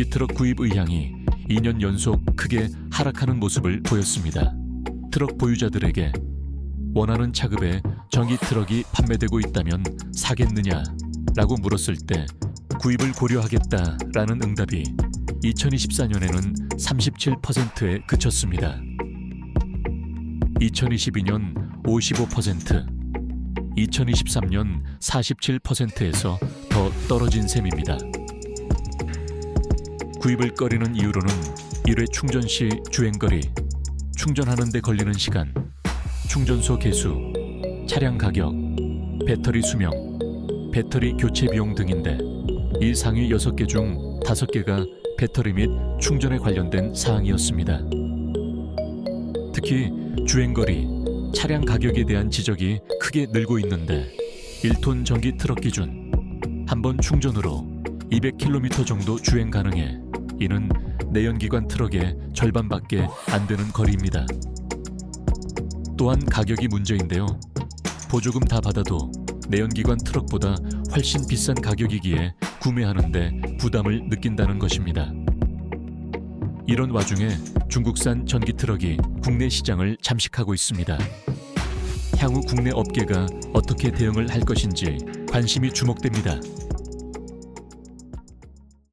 전기 트럭 구입 의향이 2년 연속 크게 하락하는 모습을 보였습니다. 트럭 보유자들에게 원하는 차급에 전기 트럭이 판매되고 있다면 사겠느냐 라고 물었을 때 구입을 고려하겠다라는 응답이 2024년에는 37%에 그쳤습니다. 2022년 55%, 2023년 47%에서 더 떨어진 셈입니다. 구입을 꺼리는 이유로는 1회 충전 시 주행거리, 충전하는 데 걸리는 시간, 충전소 개수, 차량 가격, 배터리 수명, 배터리 교체 비용 등인데 이 상위 6개 중 5개가 배터리 및 충전에 관련된 사항이었습니다. 특히 주행거리, 차량 가격에 대한 지적이 크게 늘고 있는데 1톤 전기 트럭 기준 한 번 충전으로 200km 정도 주행 가능해 이는 내연기관 트럭의 절반밖에 안 되는 거리입니다. 또한 가격이 문제인데요. 보조금 다 받아도 내연기관 트럭보다 훨씬 비싼 가격이기에 구매하는데 부담을 느낀다는 것입니다. 이런 와중에 중국산 전기 트럭이 국내 시장을 잠식하고 있습니다. 향후 국내 업계가 어떻게 대응을 할 것인지 관심이 주목됩니다.